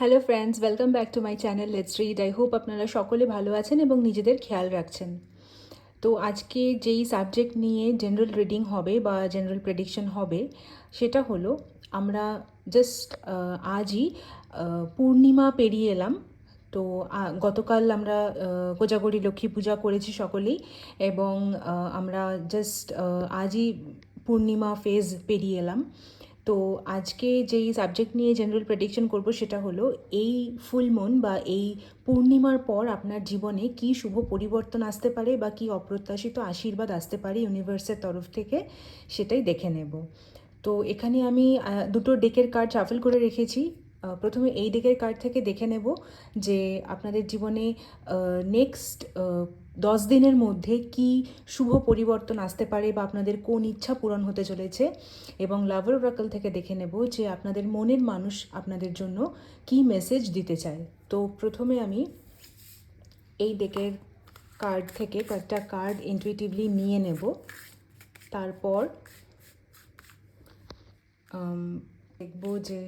Hello friends welcome back to my channel let's read I hope আপনারা সকলে ভালো আছেন এবং নিজেদের খেয়াল রাখছেন। তো আজকে যেই সাবজেক্ট নিয়ে জেনারেল রিডিং হবে বা জেনারেল প্রেডিকশন হবে, সেটা হলো আমরা জাস্ট আজই পূর্ণিমা পেরিয়ে এলাম। তো গতকাল আমরা কোজাগরি লক্ষ্মী পূজা করেছি সকলেই এবং আমরা জাস্ট আজই পূর্ণিমা ফেজ পেরিয়ে এলাম। তো আজকে যেই সাবজেক্ট নিয়ে জেনারেল প্রেডিকশন করব সেটা হলো, এই ফুল মুন বা এই পূর্ণিমার পর আপনার জীবনে কি শুভ পরিবর্তন আসতে পারে বা কি অপ্রত্যাশিত আশীর্বাদ আসতে পারে ইউনিভার্সের তরফ থেকে, সেটাই দেখে নেব। তো এখানে আমি দুটো ডেকের কার্ড সাফল করে রেখেছি। প্রথমে এই ডেকের কার্ড থেকে দেখে নেব যে আপনাদের জীবনে নেক্সট দশ দিনের মধ্যে কি শুভ পরিবর্তন আসতে পারে বা আপনাদের কোন ইচ্ছা পূরণ হতে চলেছে এবং লাভার ওরাকল থেকে দেখে নেব যে আপনাদের মনের মানুষ আপনাদের জন্য কি মেসেজ দিতে চায়। তো প্রথমে আমি এই ডেকের কার্ড থেকে কয়েকটা কার্ড ইনটুইটিভলি নিয়ে নেব। তারপর দেখব যে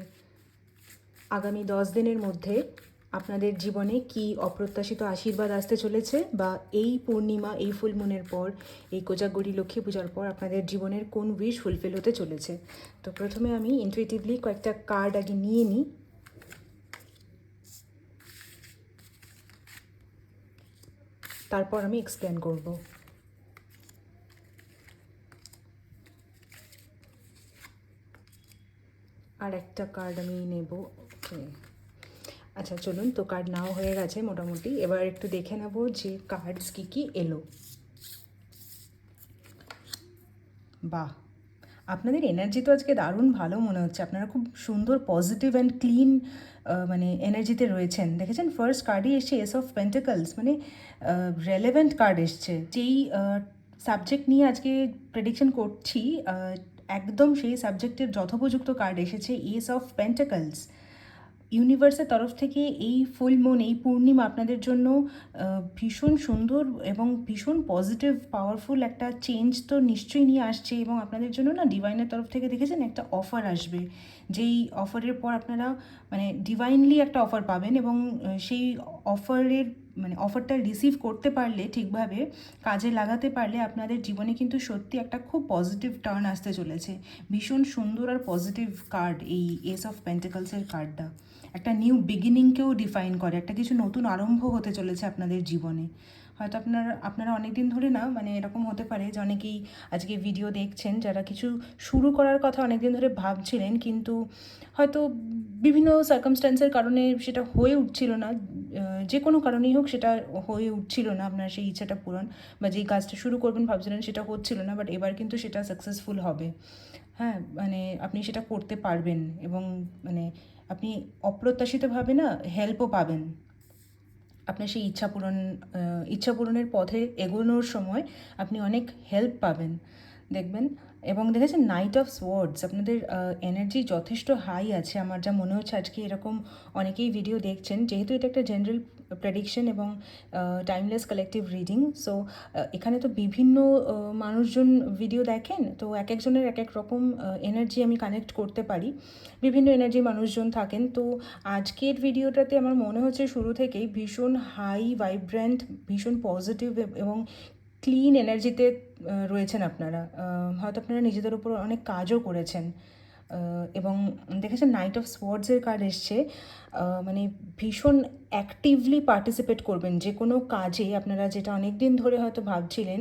আগামী দশ দিনের মধ্যে আপনাদের জীবনে কি অপ্রত্যাশিত আশীর্বাদ আসতে চলেছে বা এই পূর্ণিমা, এই ফুল মুনের পর, এই কোজাগরি লক্ষ্মী পূজার পর আপনাদের জীবনের কোন উইশ ফুলফিল হতে চলেছে? তো প্রথমে আমি ইনটুইটিভলি কয়েকটা কার্ড আগে নিয়ে নিই। তারপর আমি এক্সপ্লেন করব। আর একটা কার্ড আমি নেব। আচ্ছা চলুন, তো কার্ড নাও হয়ে গেছে মোটামুটি। এবার একটু দেখে নেব যে কার্ডস কী কী এলো। বাহ! আপনাদের এনার্জি তো আজকে দারুণ ভালো মনে হচ্ছে। আপনারা খুব সুন্দর পজিটিভ অ্যান্ড ক্লিন মানে এনার্জিতে রয়েছেন। দেখেছেন? ফার্স্ট কার্ডই এসছে এস অফ পেন্টিকলস মানে রেলেভেন্ট কার্ড এসছে। যেই সাবজেক্ট নিয়ে আজকে প্রেডিকশন করছি একদম সেই সাবজেক্টের যথোপযুক্ত কার্ড এসেছে এস অফ পেন্টিকলস ইউনিভার্সের তরফ থেকে এই ফুল মুন এই পূর্ণিমা আপনাদের জন্য ভীষণ সুন্দর এবং ভীষণ পজিটিভ পাওয়ারফুল একটা চেঞ্জ তো নিশ্চয়ই নিয়ে আসছে এবং আপনাদের জন্য না ডিভাইনের তরফ থেকে দেখেছেন একটা অফার আসবে। যেই অফারের পর আপনারা মানে ডিভাইনলি একটা অফার পাবেন এবং সেই অফারের মানে অফারটা রিসিভ করতে পারলে, ঠিকভাবে কাজে লাগাতে পারলে আপনাদের জীবনে কিন্তু সত্যি একটা খুব পজিটিভ টার্ন আসতে চলেছে। ভীষণ সুন্দর আর পজিটিভ কার্ড এই এস অফ পেন্টিকলসের কার্ডটা একটা নিউ বিগিনিংকেও ডিফাইন করে, একটা কিছু নতুন আরম্ভ হতে চলেছে আপনাদের জীবনে। হয়তো আপনার, আপনারা অনেক দিন ধরে না মানে এরকম হতে পারে যে অনেকেই আজকে ভিডিও দেখছেন, যারা কিছু শুরু করার কথা অনেক দিন ধরে ভাবছিলেন, কিন্তু হয়তো বিভিন্ন সার্কামস্ট্যান্সের কারণে সেটা হয়ে উঠছিল না যে কোনো কারণেই হোক সেটা হয়ে উঠছিল না, আপনার সেই ইচ্ছাটা পূরণ বা যেই কাজটা শুরু করবেন ভাবছিলেন সেটা হচ্ছিল না বাট এবার কিন্তু সেটা সাকসেসফুল হবে। হ্যাঁ মানে আপনি সেটা করতে পারবেন এবং মানে আপনি অপ্রত্যাশিতভাবে না হেল্পও পাবেন। আপনার সেই ইচ্ছা পূরণ ইচ্ছা পূরণের পথে এগোনোর সময় আপনি অনেক হেল্প পাবেন, দেখবেন। এবং দেখেছেন নাইট অফ সোয়ার্ডস আপনাদের এনার্জি যথেষ্ট হাই আছে। আমার যা মনে হচ্ছে, আজকে এরকম অনেকেই ভিডিও দেখছেন। যেহেতু এটা একটা জেনারেল প্রেডিকশন এবং টাইমলেস কালেকটিভ রিডিং সো এখানে তো বিভিন্ন মানুষজন ভিডিও দেখেন, তো এক একজনের এক এক রকম এনার্জি আমি কানেক্ট করতে পারি। বিভিন্ন এনার্জি মানুষজন থাকেন। তো আজকের ভিডিওটাতে আমার মনে হচ্ছে শুরু থেকেই ভীষণ হাই ভাইব্রেন্ট ভীষণ পজিটিভ এবং ক্লিন এনার্জিতে রয়েছেন আপনারা। হয়তো আপনারা নিজেদের উপর অনেক কাজও করেছেন। এবং দেখেছেন নাইট অফ স্পোর্টসের কার্ড এসছে। মানে ভীষণ অ্যাক্টিভলি পার্টিসিপেট করবেন। যে কোনো কাজে আপনারা যেটা অনেক দিন ধরে হয়তো ভাবছিলেন,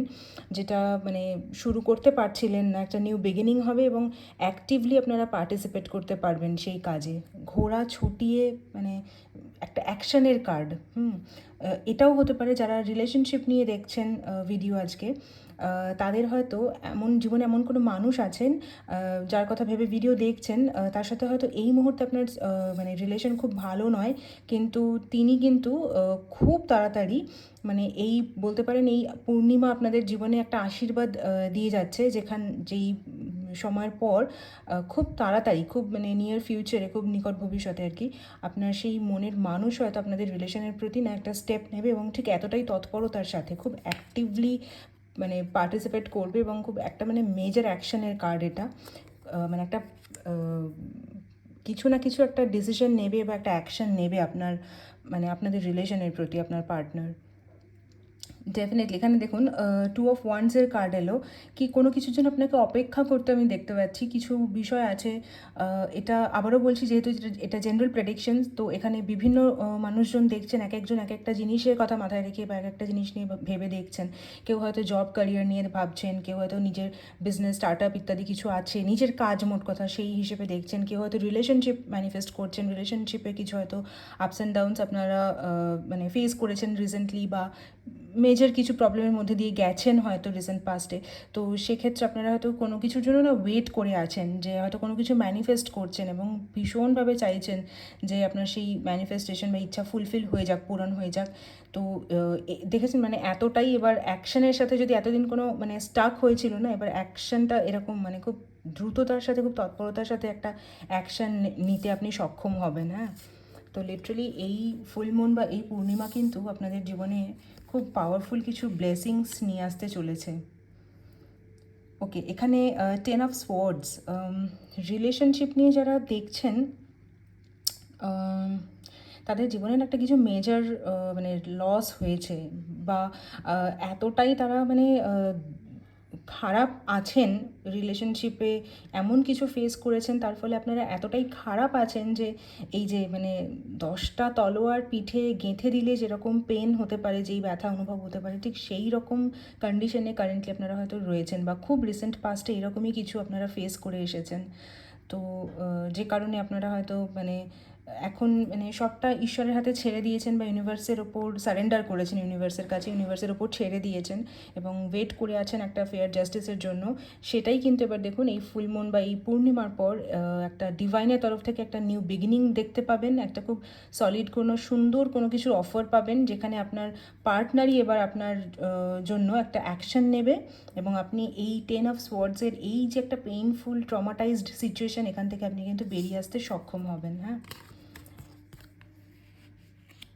যেটা মানে শুরু করতে পারছিলেন না, একটা নিউ বিগিনিং হবে এবং অ্যাক্টিভলি আপনারা পার্টিসিপেট করতে পারবেন সেই কাজে। ঘোড়া ছুটিয়ে মানে একটা অ্যাকশনের কার্ড হুম? এটাও হতে পারে। যারা রিলেশনশিপ নিয়ে দেখছেন ভিডিও আজকে তাদের হয়তো এমন, জীবনে এমন কোনো মানুষ আছেন যার কথা ভেবে ভিডিও দেখছেন তার সাথে হয়তো এই মুহূর্তে আপনার মানে রিলেশন খুব ভালো নয়, কিন্তু তিনি কিন্তু খুব তাড়াতাড়ি মানে এই বলতে পারেন এই পূর্ণিমা আপনাদের জীবনে একটা আশীর্বাদ দিয়ে যাচ্ছে, যেখান, যেই সময়ের পর খুব তাড়াতাড়ি, খুব মানে নিয়ার ফিউচারে খুব নিকট ভবিষ্যতে আর কি, আপনার সেই মনের মানুষ হয়তো আপনাদের রিলেশনের প্রতি না একটা স্টেপ নেবে এবং ঠিক এতটাই তৎপরতার সাথে, খুব অ্যাক্টিভলি মানে পার্টিসিপেট করবে এবং খুব একটা মানে মেজর অ্যাকশনের কার্ড এটা। মানে একটা কিছু না কিছু একটা ডিসিশন নেবে বা একটা অ্যাকশন নেবে আপনার মানে আপনাদের রিলেশনের প্রতি, আপনার পার্টনার ডেফিনেটলি এখানে দেখুন টু অফ ওয়ান্সের কার্ড এলো। কি কোনো কিছুর জন্য আপনাকে অপেক্ষা করতে আমি দেখতে পাচ্ছি, কিছু বিষয় আছে এটা আবারও বলছি যেহেতু এটা- জেনারেল প্রেডিকশনস তো এখানে বিভিন্ন মানুষজন দেখছেন, এক একজন এক একটা জিনিসের কথা মাথায় রেখে বা এক একটা জিনিস নিয়ে ভেবে দেখছেন। কেউ হয়তো জব ক্যারিয়ার নিয়ে ভাবছেন, কেউ হয়তো নিজের বিজনেস স্টার্ট আপ ইত্যাদি কিছু আছে, নিজের কাজ মোট কথা সেই হিসেবে দেখছেন। কেউ হয়তো রিলেশনশিপ ম্যানিফেস্ট করছেন রিলেশনশিপে কিছু হয়তো আপস অ্যান্ড ডাউনস আপনারা মানে ফেস করেছেন রিসেন্টলি বা মেজর কিছু প্রবলেমের মধ্যে দিয়ে গেছেন হয়তো রিসেন্ট পাস্টে তো সেক্ষেত্রে আপনারা হয়তো কোনো কিছুর জন্য না ওয়েট করে আছেন, যে হয়তো কোনো কিছু ম্যানিফেস্ট করছেন এবং ভীষণভাবে চাইছেন যে আপনার সেই ম্যানিফেস্টেশন বা ইচ্ছা ফুলফিল হয়ে যাক, পূরণ হয়ে যাক। তো দেখেছেন মানে এতটাই এবার অ্যাকশনের সাথে যদি এতদিন কোনো মানে স্টাক হয়েছিল না, এবার অ্যাকশনটা এরকম মানে খুব দ্রুততার সাথে, খুব তৎপরতার সাথে একটা অ্যাকশন নিতে আপনি সক্ষম হবেন হ্যাঁ? তো লিটারালি এই ফুল মুন বা এই পূর্ণিমা কিন্তু আপনাদের জীবনে খুব পাওয়ারফুল কিছু ব্লেসিংস নিয়ে আসতে চলেছে। ওকে এখানে টেন অফ সোয়ার্ডস রিলেশনশিপ নিয়ে যারা দেখছেন তাদের জীবনের একটা কিছু মেজর মানে লস হয়েছে বা এতটাই তারা মানে খারাপ আছেন রিলেশনশিপে এমন কিছু ফেস করেছেন, তার ফলে আপনারা এতটাই খারাপ আছেন যে, এই যে মানে দশটা তলোয়ার পিঠে গেঁথে দিলে যেরকম পেন হতে পারে, যেই ব্যথা অনুভব হতে পারে, ঠিক সেই রকম কন্ডিশনে কারেন্টলি আপনারা হয়তো রয়েছেন বা খুব রিসেন্ট পাস্টে এরকমই কিছু আপনারা ফেস করে এসেছেন। তো যে কারণে আপনারা হয়তো মানে এখন মানে সবটা ঈশ্বরের হাতে ছেড়ে দিয়েছেন বা ইউনিভার্সের ওপর সারেন্ডার করেছেন ইউনিভার্সের কাছে ইউনিভার্সের ওপর ছেড়ে দিয়েছেন এবং ওয়েট করে আছেন একটা ফেয়ার জাস্টিসের জন্য। সেটাই কিন্তু এবার দেখুন, এই ফুলমুন বা এই পূর্ণিমার পর একটা ডিভাইনের তরফ থেকে একটা নিউ বিগিনিং দেখতে পাবেন, একটা খুব সলিড কোনো সুন্দর কোনো কিছুর অফার পাবেন, যেখানে আপনার পার্টনারই এবার আপনার জন্য একটা অ্যাকশন নেবে এবং আপনি এই টেন অফ সোয়ার্ডসের এই যে একটা পেইনফুল ট্রমাটাইজড সিচুয়েশন এখান থেকে আপনি কিন্তু বেরিয়ে আসতে সক্ষম হবেন হ্যাঁ।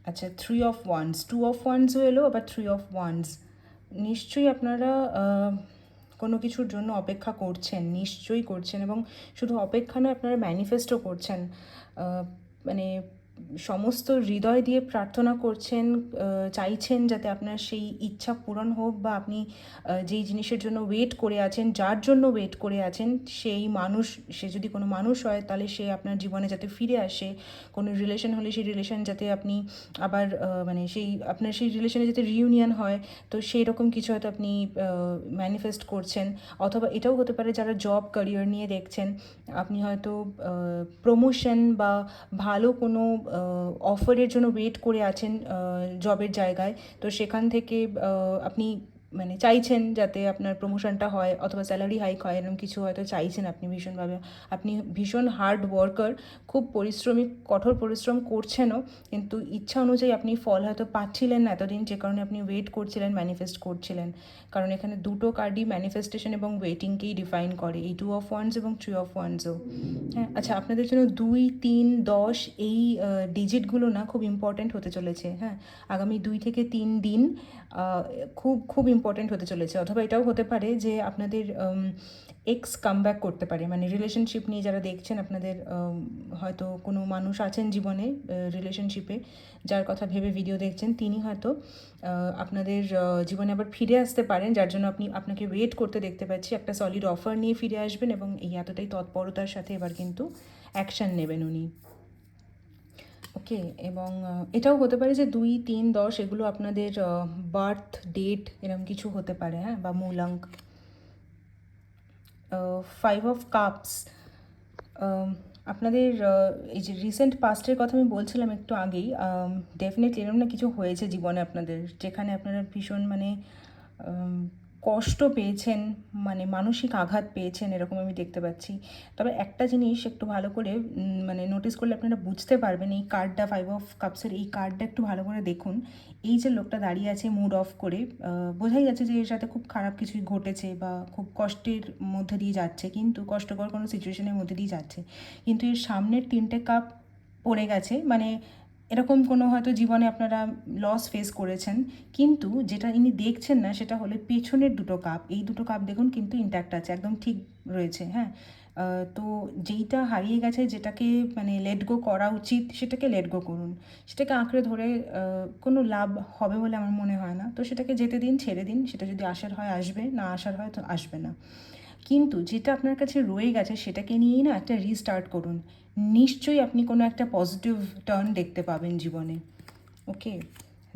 আচ্ছা three of wands two of ওয়ান্সও এলো, আবার থ্রি অফ ওয়ান্স নিশ্চয়ই আপনারা কোনো কিছুর জন্য অপেক্ষা করছেন, নিশ্চয়ই করছেন এবং শুধু অপেক্ষা নয়, আপনারা ম্যানিফেস্টও করছেন। মানে সমস্ত হৃদয় দিয়ে প্রার্থনা করছেন চাইছেন যাতে আপনার সেই ইচ্ছা পূরণ হোক বা আপনি যেই জিনিসের জন্য ওয়েট করে আছেন, যার জন্য ওয়েট করে আছেন, সেই মানুষ, সে যদি কোনো মানুষ হয় তাহলে সে আপনার জীবনে যাতে ফিরে আসে। কোনো রিলেশন হলে সেই রিলেশন যাতে আপনি আবার মানে সেই, আপনার সেই রিলেশনে যাতে রিউনিয়ন হয়, তো সেই রকম কিছু হয়তো আপনি ম্যানিফেস্ট করছেন। অথবা এটাও হতে পারে যারা জব ক্যারিয়ার নিয়ে দেখছেন, আপনি হয়তো প্রমোশন বা ভালো কোনো অফারের জন্য ওয়েট করে আছেন জবের জায়গায়। তো সেখান থেকে আপনি মানে চাইছেন যাতে আপনার প্রমোশনটা হয় অথবা স্যালারি হাইক হয়, এরকম কিছু হয়তো চাইছেন আপনি ভীষণভাবে। আপনি ভীষণ হার্ড ওয়ার্কার খুব পরিশ্রমিক কঠোর পরিশ্রম করছেনও, কিন্তু ইচ্ছা অনুযায়ী আপনি ফল হয়তো পাচ্ছিলেন না। এতদিন যে কারণে আপনি ওয়েট করছিলেন ম্যানিফেস্ট করছিলেন। কারণ এখানে দুটো কার্ডই ম্যানিফেস্টেশন এবং ওয়েটিংকেই ডিফাইন করে, এই টু অফ ওয়ান্স এবং থ্রি অফ ওয়ান্সও হ্যাঁ আচ্ছা আপনাদের জন্য দুই, তিন, দশ এই ডিজিটগুলো না খুব ইম্পর্ট্যান্ট হতে চলেছে। হ্যাঁ আগামী দুই থেকে তিন দিন খুব খুব ইম্পর্ট্যান্ট হতে চলেছে। অথবা এটাও হতে পারে যে আপনাদের এক্স কামব্যাক করতে পারে। মানে রিলেশনশিপ নিয়ে যারা দেখছেন আপনাদের হয়তো কোনো মানুষ আছেন জীবনে রিলেশনশিপে যার কথা ভেবে ভিডিও দেখছেন, তিনি হয়তো আপনাদের জীবনে আবার ফিরে আসতে পারেন, যার জন্য আপনি, আপনাকে ওয়েট করতে দেখতে পাচ্ছি। একটা সলিড অফার নিয়ে ফিরে আসবেন এবং এই এতটাই তৎপরতার সাথে এবার কিন্তু অ্যাকশন নেবেন উনি। ওকে এবং এটাও হতে পারে যে দুই, তিন, দশ এগুলো আপনাদের বার্থ ডেট এরকম কিছু হতে পারে হ্যাঁ? বা মূলাঙ্ক। ফাইভ অফ কাপস আপনাদের এই যে রিসেন্ট পাস্টের কথা আমি বলছিলাম একটু আগেই ডেফিনেটলি এরকম না কিছু হয়েছে জীবনে আপনাদের, যেখানে আপনারা ভীষণ মানে কষ্ট পেয়েছেন মানে মানসিক আঘাত পেয়েছেন এরকম আমি দেখতে পাচ্ছি। তবে একটা জিনিস একটু ভালো করে মানে নোটিস করলে আপনারা বুঝতে পারবেন, এই কার্ডটা ফাইভ অফ কাপসের এই কার্ডটা একটু ভালো করে দেখুন। এই যে লোকটা দাঁড়িয়ে আছে মুড অফ করে বোঝাই যাচ্ছে যে এর সাথে খুব খারাপ কিছুই ঘটেছে বা খুব কষ্টের মধ্যে দিয়ে যাচ্ছে, কিন্তু কষ্টকর কোনো সিচুয়েশনের মধ্যে দিয়ে যাচ্ছে। কিন্তু এর সামনের তিনটে কাপ পড়ে গেছে মানে এরকম কোনো হয়তো জীবনে আপনারা লস ফেস করেছেন, কিন্তু যেটা ইনি দেখছেন না সেটা হলে পেছনের দুটো কাপ এই দুটো কাপ দেখুন কিন্তু ইন্ট্যাক্ট আছে, একদম ঠিক রয়েছে হ্যাঁ? তো যেইটা হারিয়ে গেছে, যেটাকে মানে লেট গো করা উচিত, সেটাকে লেট গো করুন। সেটাকে আঁকড়ে ধরে কোনো লাভ হবে বলে আমার মনে হয় না। তো সেটাকে যেতে দিন, ছেড়ে দিন, সেটা যদি আসার হয় আসবে, না আসার হয় তো আসবে না। কিন্তু যেটা আপনার কাছে রয়ে গেছে সেটাকে নিয়েই না একটা রিস্টার্ট করুন। নিশ্চয়ই আপনি কোনো একটা পজিটিভ টার্ন দেখতে পাবেন জীবনে। ওকে?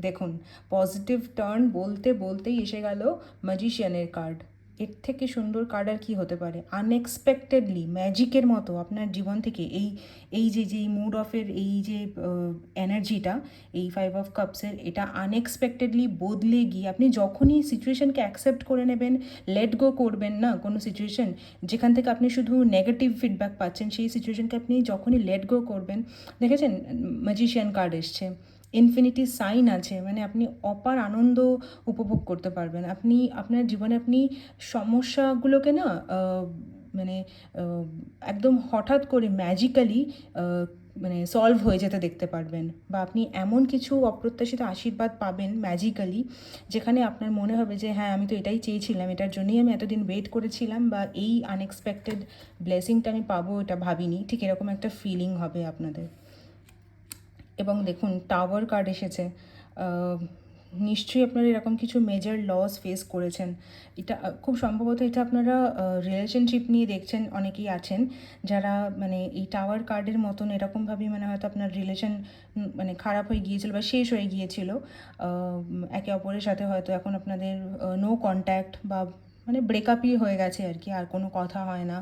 দেখুন পজিটিভ টার্ন বলতে বলতেই এসে গেল ম্যাজিশিয়ানের কার্ড এর থেকে সুন্দর কার্ড আর কি হতে পারে? আনএক্সপেক্টেডলি ম্যাজিকের মতো আপনার জীবন থেকে এই এই যে যে মুড অফের এই যে এনার্জিটা এই ফাইভ অফ কাপসের এটা আনএক্সপেক্টেডলি বদলে গিয়ে আপনি যখনই সিচুয়েশনকে অ্যাকসেপ্ট করে নেবেন লেট গো করবেন না কোনো সিচুয়েশন যেখান থেকে আপনি শুধু নেগেটিভ ফিডব্যাক পাচ্ছেন, সেই সিচুয়েশনকে আপনি যখনই লেট গো করবেন, দেখেছেন ম্যাজিশিয়ান কার্ড এসছে। ইনফিনিটি সাইন আছে মানে আপনি অপার আনন্দ উপভোগ করতে পারবেন। আপনি, আপনার জীবনে আপনি সমস্যাগুলোকে না মানে একদম হঠাৎ করে ম্যাজিক্যালি মানে সলভ হয়ে যেতে দেখতে পারবেন বা আপনি এমন কিছু অপ্রত্যাশিত আশীর্বাদ পাবেন ম্যাজিক্যালি যেখানে আপনার মনে হবে যে হ্যাঁ আমি তো এটাই চেয়েছিলাম, এটার জন্যই আমি এতদিন ওয়েট করেছিলাম বা এই আনএক্সপেক্টেড ব্লেসিংটা আমি পাবো, এটা ভাবিনি। ঠিক এরকম একটা ফিলিং হবে আপনাদের। এবং দেখুন টাওয়ার কার্ড এসেছে। নিশ্চয়ই আপনারা এরকম কিছু মেজর লস ফেস করেছেন। এটা খুব সম্ভবত এটা আপনারা রিলেশনশিপ নিয়ে দেখছেন, অনেকেই আছেন যারা মানে এই টাওয়ার কার্ডের মতন এরকমভাবেই মানে হয়তো আপনার রিলেশন মানে খারাপ হয়ে গিয়েছিল বা শেষ হয়ে গিয়েছিল। একে অপরের সাথে হয়তো এখন আপনাদের নো কন্ট্যাক্ট বা মানে ব্রেকআপই হয়ে গেছে আর কি আর কোনো কথা হয় না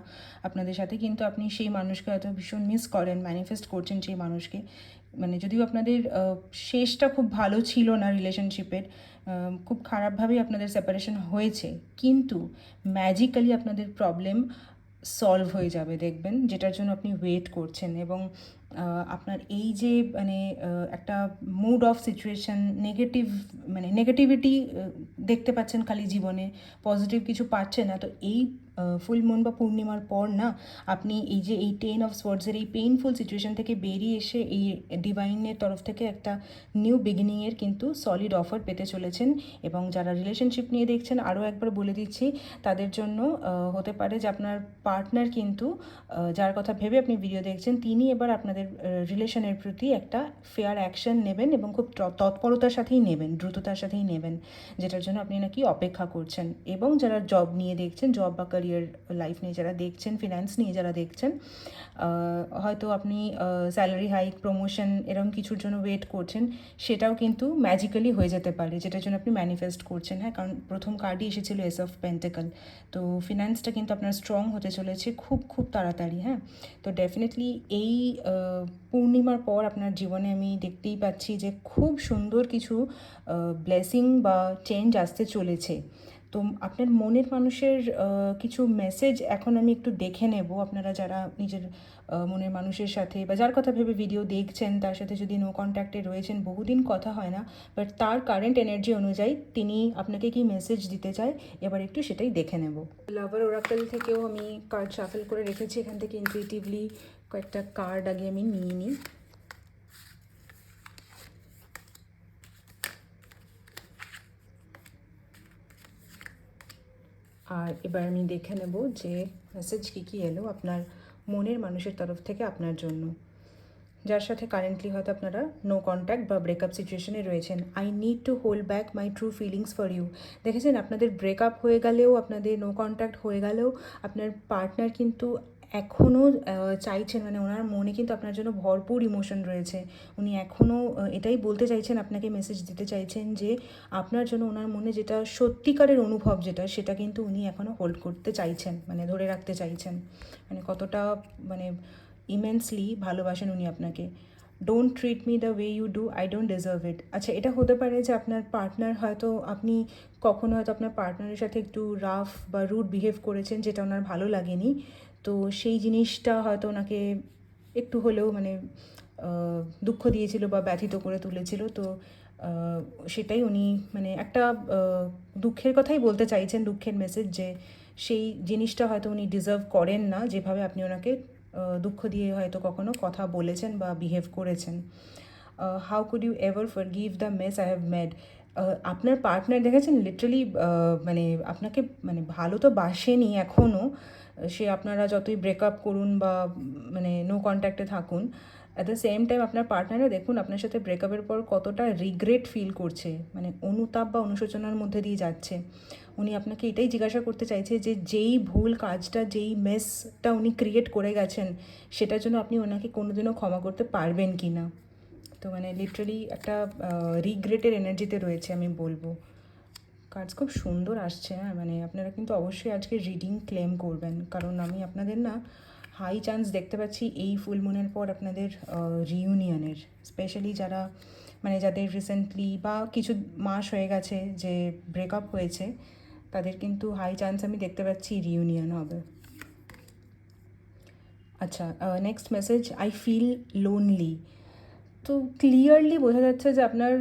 আপনাদের সাথে। কিন্তু আপনি সেই মানুষকে হয়তো ভীষণ মিস করেন ম্যানিফেস্ট করছেন সেই মানুষকে। মানে যদিও আপনাদের শেষটা খুব ভালো ছিল না রিলেশনশিপের খুব খারাপভাবেই আপনাদের সেপারেশন হয়েছে। কিন্তু ম্যাজিক্যালি আপনাদের প্রবলেম সলভ হয়ে যাবে, দেখবেন, যেটার জন্য আপনি ওয়েট করছেন। এবং আপনার এই যে মানে একটা মুড অফ সিচুয়েশন নেগেটিভ মানে নেগেটিভিটি দেখতে পাচ্ছেন খালি জীবনে পজিটিভ কিছু পাচ্ছে না, তো এই ফুল মুন বা পূর্ণিমার পর না, আপনি এই যে এই টেন অফ স্পোর্টসের এই পেইনফুল সিচুয়েশন থেকে বেরিয়ে এসে এই ডিভাইনের তরফ থেকে একটা নিউ বিগিনিংয়ের কিন্তু সলিড অফার পেতে চলেছেন। এবং যারা রিলেশনশিপ নিয়ে দেখছেন, আরও একবার বলে দিচ্ছি, তাদের জন্য হতে পারে যে আপনার পার্টনার কিন্তু যার কথা ভেবে আপনি ভিডিও দেখছেন, তিনি এবার আপনাদের রিলেশনের প্রতি একটা ফেয়ার অ্যাকশন নেবেন এবং খুব তৎপরতার সাথেই নেবেন, দ্রুততার সাথেই নেবেন, যেটার জন্য আপনি নাকি অপেক্ষা করছেন। এবং যারা জব নিয়ে দেখছেন জব বা ক্যারিয়ার লাইফ নিয়ে যারা দেখছেন ফিনান্স নিয়ে যারা দেখছেন হয়তো আপনি স্যালারি হাইক প্রমোশন এরকম কিছুর জন্য ওয়েট করছেন, সেটাও কিন্তু ম্যাজিক্যালি হয়ে যেতে পারে, যেটার জন্য আপনি ম্যানিফেস্ট করছেন। হ্যাঁ কারণ প্রথম কার্ডই এসেছিল এস অফ পেন্টেকল তো ফিনান্সটা কিন্তু আপনার স্ট্রং হতে চলেছে খুব খুব তাড়াতাড়ি হ্যাঁ? তো ডেফিনেটলি এই পূর্ণিমার পর আপনার জীবনে আমি দেখতেই পাচ্ছি যে খুব সুন্দর কিছু ব্লেসিং বা চেঞ্জ আসতে চলেছে। তো আপনার মনের মানুষের কিছু মেসেজ এখন আমি একটু দেখে নেব। আপনারা যারা নিজের মনের মানুষের সাথে বা যার কথা ভেবে ভিডিও দেখছেন, তার সাথে যদি নো কন্ট্যাক্টে রয়েছেন, বহুদিন কথা হয় না বাট তার কারেন্ট এনার্জি অনুযায়ী তিনি আপনাকে কি মেসেজ দিতে চায়, এবার একটু সেটাই দেখে নেব। লাভার ওরাকল থেকেও আমি কার্ড শাফেল করে রেখেছি। এখান থেকে ইনটুইটিভলি কয়েকটা কার্ড আগে আমি নিয়ে নিই। আর এবার আমি দেখে নেব যে মেসেজ কী কী এলো আপনার মনের মানুষের তরফ থেকে আপনার জন্য। যার সাথে কারেন্টলি হয়তো আপনারা নো কন্ট্যাক্ট বা ব্রেকআপ সিচুয়েশনে রয়েছেন। I need to hold back my true feelings for you দেখেছেন আপনাদের ব্রেকআপ হয়ে গেলেও, আপনাদের নো কন্ট্যাক্ট হয়ে গেলেও, আপনার পার্টনার কিন্তু এখনও চাইছেন মানে ওনার মনে কিন্তু আপনার জন্য ভরপুর ইমোশন রয়েছে। উনি এখনও এটাই বলতে চাইছেন, আপনাকে মেসেজ দিতে চাইছেন যে আপনার জন্য ওনার মনে যেটা সত্যিকারের অনুভব যেটা, সেটা কিন্তু উনি এখনও হোল্ড করতে চাইছেন মানে ধরে রাখতে চাইছেন। মানে কতটা মানে ইমেন্সলি ভালোবাসেন উনি আপনাকে। Don't treat me the way you do I don't deserve it আচ্ছা এটা হতে পারে যে আপনার পার্টনার হয়তো, আপনি কখনো হয়তো আপনার পার্টনারের সাথে একটু রাফ বা রুড বিহেভ করেছেন, যেটা ওনার ভালো লাগেনি। তো সেই জিনিসটা হয়তো ওনাকে একটু হলেও মানে দুঃখ দিয়েছিল বা ব্যথিত করে তুলেছিল। তো সেটাই উনি মানে একটা দুঃখের কথাই বলতে চাইছেন, দুঃখের মেসেজ যে সেই জিনিসটা হয়তো উনি ডিজার্ভ করেন না, যেভাবে আপনি ওনাকে দুঃখ দিয়ে হয়তো কখনো কথা বলেছেন বা বিহেভ করেছেন। How could you ever forgive the mess I have made আপনার পার্টনার দেখেছেন? লিটারালি মানে আপনাকে মানে ভালো তো বাসেনি এখনও সে আপনারা যতই ব্রেকআপ করুন বা মানে নো কন্ট্যাক্টে থাকুন অ্যাট দ্য সেম টাইম আপনার পার্টনারও দেখুন আপনার সাথে ব্রেকআপের পর কতটা রিগ্রেট ফিল করছে মানে অনুতাপ বা অনুশোচনার মধ্যে দিয়ে যাচ্ছে। উনি আপনাকে এটাই জিজ্ঞাসা করতে চাইছে যে, যেই ভুল কাজটা, যেই মেসটা উনি ক্রিয়েট করে গেছেন, সেটার জন্য আপনি ওনাকে কোনোদিনও ক্ষমা করতে পারবেন কি না তো মানে লিটারালি একটা রিগ্রেটের এনার্জিতে রয়েছে আমি বলব। কার্ডস খুব সুন্দর আসছে হ্যাঁ? মানে আপনারা কিন্তু অবশ্যই আজকে রিডিং ক্লেম করবেন। কারণ আমি আপনাদের না হাই চান্স দেখতে পাচ্ছি এই ফুল মুনের পর আপনাদের রিউনিয়নের স্পেশালি যারা মানে যাদের রিসেন্টলি বা কিছু মাস হয়ে গেছে যে ব্রেকআপ হয়েছে, তাদের কিন্তু হাই চান্স আমি দেখতে পাচ্ছি রিউনিয়ন হবে। আচ্ছা next message I feel lonely তো ক্লিয়ারলি বোঝা যাচ্ছে যে আপনার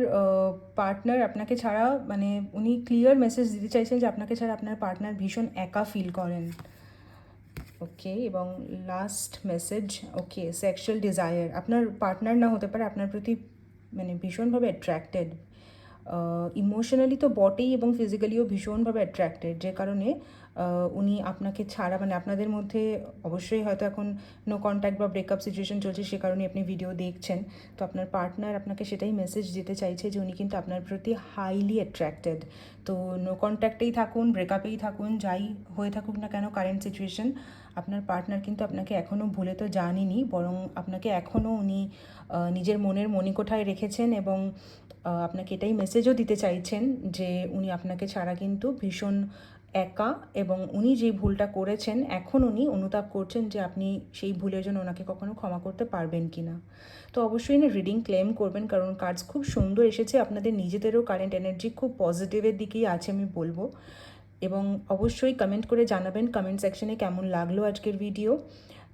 পার্টনার আপনাকে ছাড়া মানে উনি ক্লিয়ার মেসেজ দিতে চাইছেন যে আপনাকে ছাড়া আপনার পার্টনার ভীষণ একা ফিল করেন। ওকে এবং last message okay sexual desire আপনার পার্টনার না হতে পারে, আপনার প্রতি মানে ভীষণভাবে অ্যাট্রাক্টেড ইমোশনালি তো বটেই এবং ফিজিক্যালিও ভীষণভাবে অ্যাট্রাক্টেড যে কারণে উনি আপনাকে ছাড়া মানে আপনাদের মধ্যে অবশ্যই হয়তো এখন নো কন্ট্যাক্ট বা ব্রেকআপ সিচুয়েশন চলছে সে কারণে আপনি ভিডিও দেখছেন। তো আপনার পার্টনার আপনাকে সেটাই মেসেজ দিতে চাইছে যে উনি কিন্তু আপনার প্রতি হাইলি অ্যাট্রাক্টেড তো নো কন্ট্যাক্টেই থাকুন ব্রেকআপেই থাকুন, যাই হয়ে থাকুক না কেন কারেন্ট সিচুয়েশন আপনার পার্টনার কিন্তু আপনাকে এখনও ভুলে তো জানেনি, বরং আপনাকে এখনও উনি নিজের মনের মণিকোঠায় রেখেছেন এবং আপনাকে এটাই মেসেজও দিতে চাইছেন যে উনি আপনাকে ছাড়া কিন্তু ভীষণ একা এবং উনি যে ভুলটা করেছেন, এখন উনি অনুতাপ করছেন যে আপনি সেই ভুলের জন্য ওনাকে কখনো ক্ষমা করতে পারবেন কি না তো অবশ্যই না রিডিং ক্লেম করবেন কারণ কার্ডস খুব সুন্দর এসেছে, আপনাদের নিজেদেরও কারেন্ট এনার্জি খুব পজিটিভের দিকেই আছে আমি বলব। এবং অবশ্যই কমেন্ট করে জানাবেন কমেন্ট সেকশনে কেমন লাগল আজকের ভিডিও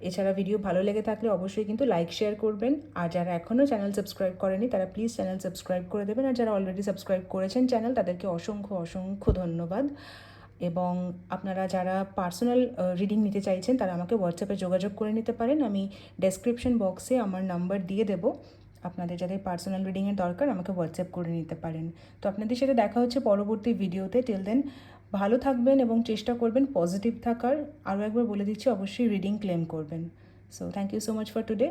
এছাড়া ভিডিও ভালো লেগে থাকলে অবশ্যই কিন্তু লাইক শেয়ার করবেন। আর যারা এখনও চ্যানেল সাবস্ক্রাইব করেনি, তারা প্লিজ চ্যানেল সাবস্ক্রাইব করে দেবেন। আর যারা অলরেডি সাবস্ক্রাইব করেছেন চ্যানেল তাদেরকে অসংখ্য অসংখ্য ধন্যবাদ। এবং আপনারা যারা পার্সোনাল রিডিং নিতে চাইছেন, তারা আমাকে হোয়াটসঅ্যাপে যোগাযোগ করে নিতে পারেন। আমি ডেসক্রিপশন বক্সে আমার নাম্বার দিয়ে দেবো। আপনাদের যাদের পার্সোনাল রিডিংয়ের দরকার, আমাকে হোয়াটসঅ্যাপ করে নিতে পারেন। তো আপনাদের সাথে দেখা হচ্ছে পরবর্তী ভিডিওতে টিল দেন ভালো থাকবেন এবং চেষ্টা করবেন পজিটিভ থাকার। আরও একবার বলে দিচ্ছি, অবশ্যই রিডিং ক্লেম করবেন। So thank you so much for today